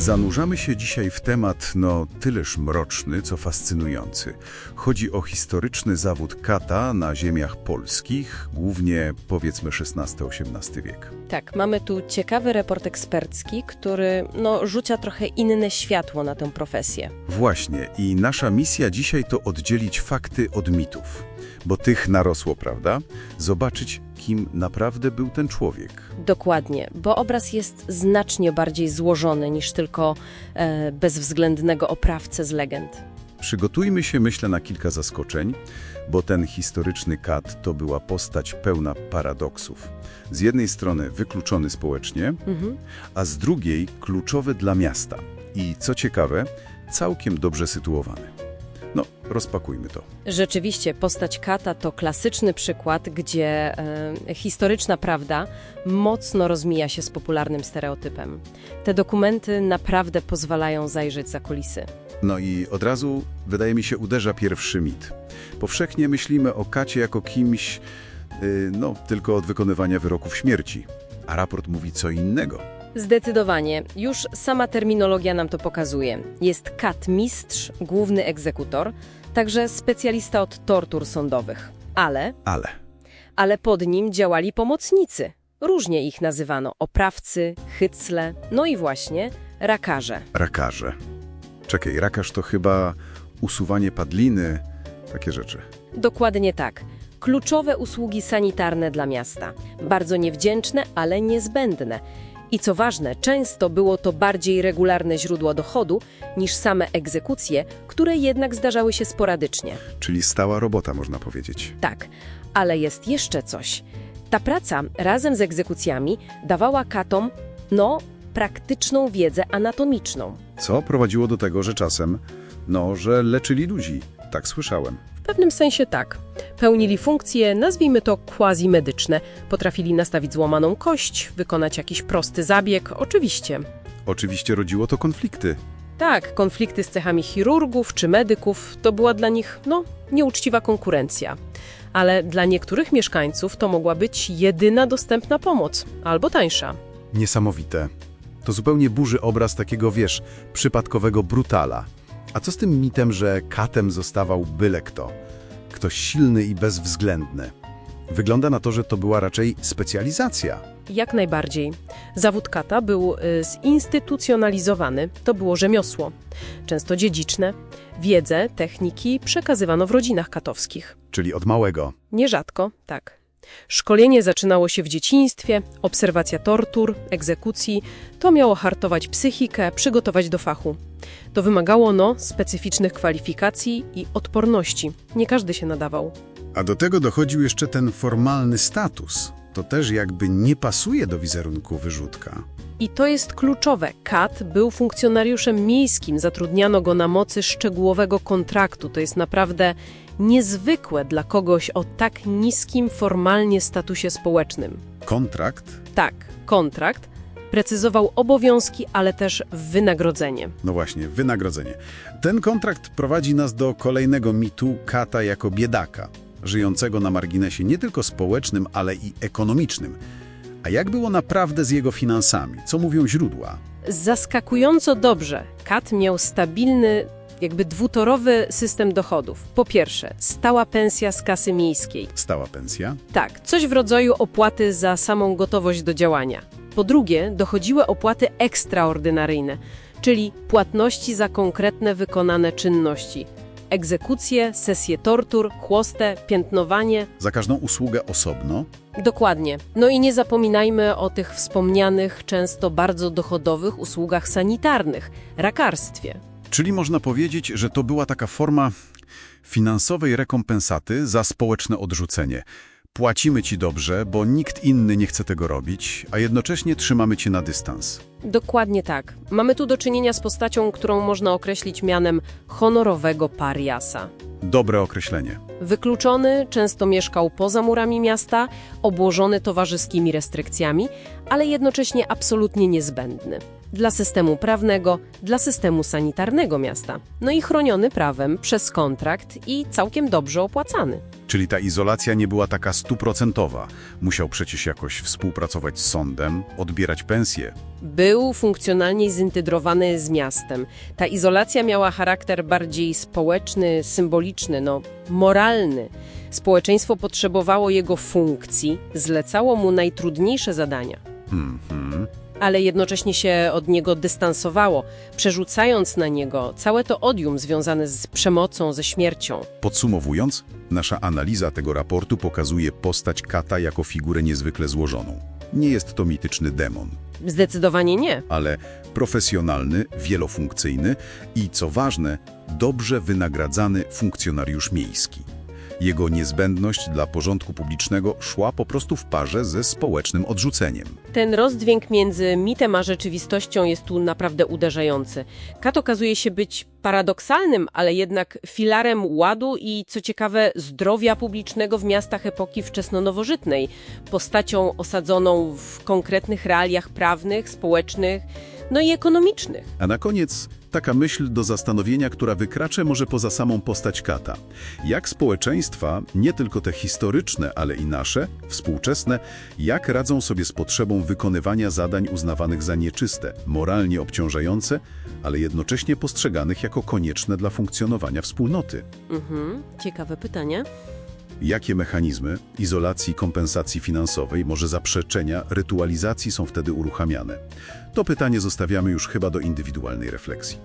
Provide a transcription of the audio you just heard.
Zanurzamy się dzisiaj w temat, no, tyleż mroczny, co fascynujący. Chodzi o historyczny zawód kata na ziemiach polskich, głównie powiedzmy XVI-XVIII wiek. Tak, mamy tu ciekawy raport ekspercki, który no, rzucia trochę inne światło na tę profesję. Właśnie, i nasza misja dzisiaj to oddzielić fakty od mitów. Bo tych narosło, prawda? Zobaczyć, kim naprawdę był ten człowiek. Dokładnie, bo obraz jest znacznie bardziej złożony niż tylko e, bezwzględnego oprawcę z legend. Przygotujmy się, myślę, na kilka zaskoczeń, bo ten historyczny kat to była postać pełna paradoksów. Z jednej strony wykluczony społecznie, Mhm. a z drugiej kluczowy dla miasta. I co ciekawe, całkiem dobrze sytuowany. Rozpakujmy to. Rzeczywiście, postać Kata to klasyczny przykład, gdzie e, historyczna prawda mocno rozmija się z popularnym stereotypem. Te dokumenty naprawdę pozwalają zajrzeć za kulisy. No i od razu, wydaje mi się, uderza pierwszy mit. Powszechnie myślimy o kacie jako kimś, yy, no, tylko od wykonywania wyroków śmierci. A raport mówi co innego. Zdecydowanie, już sama terminologia nam to pokazuje. Jest kat mistrz, główny egzekutor, także specjalista od tortur sądowych. Ale, Ale ale pod nim działali pomocnicy. Różnie ich nazywano oprawcy, hycle, no i właśnie rakarze. rakarze. Czekaj, rakarz to chyba usuwanie padliny, takie rzeczy. Dokładnie tak. Kluczowe usługi sanitarne dla miasta. Bardzo niewdzięczne, ale niezbędne. I co ważne, często było to bardziej regularne źródło dochodu niż same egzekucje, które jednak zdarzały się sporadycznie. Czyli stała robota, można powiedzieć. Tak, ale jest jeszcze coś. Ta praca razem z egzekucjami dawała katom, no, praktyczną wiedzę anatomiczną. Co prowadziło do tego, że czasem, no, że leczyli ludzi. Tak słyszałem. W pewnym sensie tak. Pełnili funkcje, nazwijmy to quasi-medyczne. Potrafili nastawić złamaną kość, wykonać jakiś prosty zabieg, oczywiście. Oczywiście rodziło to konflikty. Tak, konflikty z cechami chirurgów czy medyków to była dla nich, no, nieuczciwa konkurencja. Ale dla niektórych mieszkańców to mogła być jedyna dostępna pomoc, albo tańsza. Niesamowite. To zupełnie burzy obraz takiego, wiesz, przypadkowego brutala. A co z tym mitem, że katem zostawał byle kto? Ktoś silny i bezwzględny. Wygląda na to, że to była raczej specjalizacja. Jak najbardziej. Zawód kata był y, zinstytucjonalizowany, to było rzemiosło, często dziedziczne. Wiedzę, techniki przekazywano w rodzinach katowskich. Czyli od małego. Nierzadko, tak. Szkolenie zaczynało się w dzieciństwie, obserwacja tortur, egzekucji. To miało hartować psychikę, przygotować do fachu. To wymagało, no, specyficznych kwalifikacji i odporności. Nie każdy się nadawał. A do tego dochodził jeszcze ten formalny status. To też jakby nie pasuje do wizerunku wyrzutka. I to jest kluczowe. Kat był funkcjonariuszem miejskim, zatrudniano go na mocy szczegółowego kontraktu. To jest naprawdę niezwykłe dla kogoś o tak niskim formalnie statusie społecznym. Kontrakt? Tak, kontrakt precyzował obowiązki, ale też wynagrodzenie. No właśnie, wynagrodzenie. Ten kontrakt prowadzi nas do kolejnego mitu kata jako biedaka, żyjącego na marginesie nie tylko społecznym, ale i ekonomicznym. A jak było naprawdę z jego finansami? Co mówią źródła? Zaskakująco dobrze. Kat miał stabilny, jakby dwutorowy system dochodów. Po pierwsze, stała pensja z kasy miejskiej. Stała pensja? Tak, coś w rodzaju opłaty za samą gotowość do działania. Po drugie, dochodziły opłaty ekstraordynaryjne, czyli płatności za konkretne wykonane czynności. Egzekucje, sesje tortur, chłostę, piętnowanie. Za każdą usługę osobno? Dokładnie. No i nie zapominajmy o tych wspomnianych, często bardzo dochodowych usługach sanitarnych, rakarstwie. Czyli można powiedzieć, że to była taka forma finansowej rekompensaty za społeczne odrzucenie. Płacimy ci dobrze, bo nikt inny nie chce tego robić, a jednocześnie trzymamy cię na dystans. Dokładnie tak. Mamy tu do czynienia z postacią, którą można określić mianem honorowego pariasa. Dobre określenie. Wykluczony, często mieszkał poza murami miasta, obłożony towarzyskimi restrykcjami, ale jednocześnie absolutnie niezbędny. Dla systemu prawnego, dla systemu sanitarnego miasta. No i chroniony prawem przez kontrakt i całkiem dobrze opłacany. Czyli ta izolacja nie była taka stuprocentowa. Musiał przecież jakoś współpracować z sądem, odbierać pensje. Był funkcjonalnie zintegrowany z miastem. Ta izolacja miała charakter bardziej społeczny, symboliczny, no moralny. Społeczeństwo potrzebowało jego funkcji, zlecało mu najtrudniejsze zadania. Mhm. Ale jednocześnie się od niego dystansowało, przerzucając na niego całe to odium związane z przemocą, ze śmiercią. Podsumowując, nasza analiza tego raportu pokazuje postać Kata jako figurę niezwykle złożoną. Nie jest to mityczny demon, Zdecydowanie nie. ale profesjonalny, wielofunkcyjny i, co ważne, dobrze wynagradzany funkcjonariusz miejski. Jego niezbędność dla porządku publicznego szła po prostu w parze ze społecznym odrzuceniem. Ten rozdźwięk między mitem a rzeczywistością jest tu naprawdę uderzający. Kat okazuje się być paradoksalnym, ale jednak filarem ładu i, co ciekawe, zdrowia publicznego w miastach epoki wczesnonowożytnej, postacią osadzoną w konkretnych realiach prawnych, społecznych, no i ekonomicznych. A na koniec taka myśl do zastanowienia, która wykracza może poza samą postać Kata. Jak społeczeństwa, nie tylko te historyczne, ale i nasze, współczesne, jak radzą sobie z potrzebą wykonywania zadań uznawanych za nieczyste, moralnie obciążające, ale jednocześnie postrzeganych jako konieczne dla funkcjonowania wspólnoty? Mhm, ciekawe pytanie. Jakie mechanizmy izolacji, kompensacji finansowej, może zaprzeczenia, rytualizacji są wtedy uruchamiane? To pytanie zostawiamy już chyba do indywidualnej refleksji.